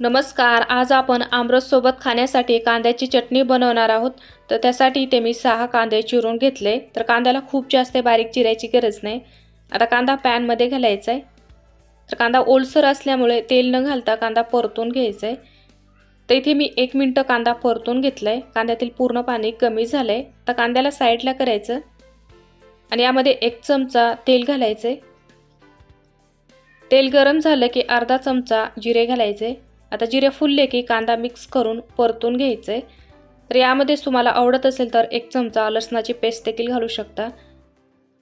नमस्कार आज आपण आमरससोबत खाण्यासाठी कांद्याची चटणी बनवणार आहोत. तर त्यासाठी ते मी सहा कांदे चिरून घेतले. तर कांद्याला खूप जास्त बारीक चिरायची गरज नाही. आता कांदा पॅनमध्ये घालायचा आहे. तर कांदा ओलसर असल्यामुळे तेल न घालता कांदा परतून घ्यायचा आहे. तर इथे मी एक मिनटं कांदा परतून घेतला आहे कांद्यातील पूर्ण पाणी कमी झालं आहे तर कांद्याला साईडला करायचं. आणि यामध्ये एक चमचा तेल घालायचं आहे तेल गरम झालं की अर्धा चमचा जिरे घालायचे. आता जिरे फुलले की कांदा मिक्स करून परतून घ्यायचं. आहे तर यामध्येच तुम्हाला आवडत असेल तर एक चमचा लसणाची पेस्ट देखील घालू शकता.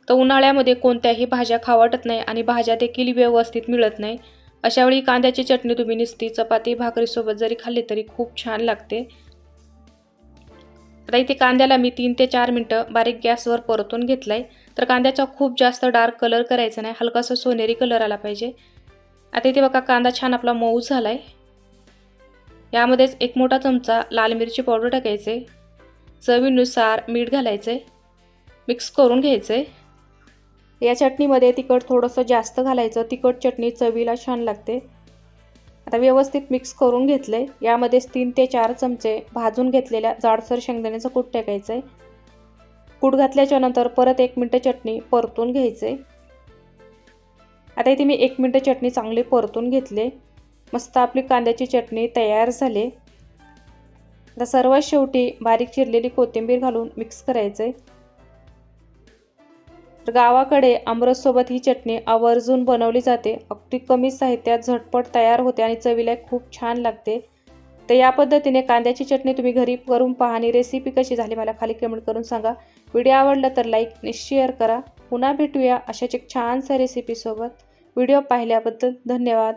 तर उन्हाळ्यामध्ये कोणत्याही भाज्या खाऊ नाही आणि भाज्या देखील व्यवस्थित मिळत नाही. अशावेळी कांद्याची चटणी तुम्ही नुसती चपाती भाकरीसोबत जरी खाल्ली तरी खूप छान लागते. आता इथे कांद्याला मी तीन ते चार मिनटं बारीक गॅसवर परतून घेतला आहे तर कांद्याचा खूप जास्त डार्क कलर करायचा नाही. हलकासा सोनेरी कलर आला पाहिजे. आता इथे बघा कांदा छान आपला मऊ झाला आहे यामध्येच एक मोठा चमचा लाल मिरची पावडर टाकायचे चवीनुसार मीठ घालायचे मिक्स करून घ्यायचे. या चटणीमध्ये तिखट थोडंसं जास्त घालायचं तिखट चटणी चवीला छान लागते. आता व्यवस्थित मिक्स करून घेतले यामध्येच तीन ते चार चमचे भाजून घेतलेल्या जाडसर शेंगदाण्याचं कूट टाकायचं. आहे कूट घातल्याच्या नंतर परत एक मिनटं चटणी परतून घ्यायचे. आता इथे मी एक मिनटं चटणी चांगली परतून घेतले मस्त आपली कांद्याची चटणी तयार झाली. आता सर्वात शेवटी बारीक चिरलेली कोथिंबीर घालून मिक्स करायचे तर गावाकडे आमरससोबत ही चटणी आवर्जून बनवली जाते. अगदी कमी साहित्यात झटपट तयार होते आणि चवीला खूप छान लागते. तर या पद्धतीने कांद्याची चटणी तुम्ही घरी करून पहा आणि रेसिपी कशी झाली मला खाली कमेंट करून सांगा. व्हिडिओ आवडला तर लाईक आणि शेअर करा. पुन्हा भेटूया अशाच एक छानशा रेसिपीसोबत व्हिडिओ पाहिल्याबद्दल धन्यवाद.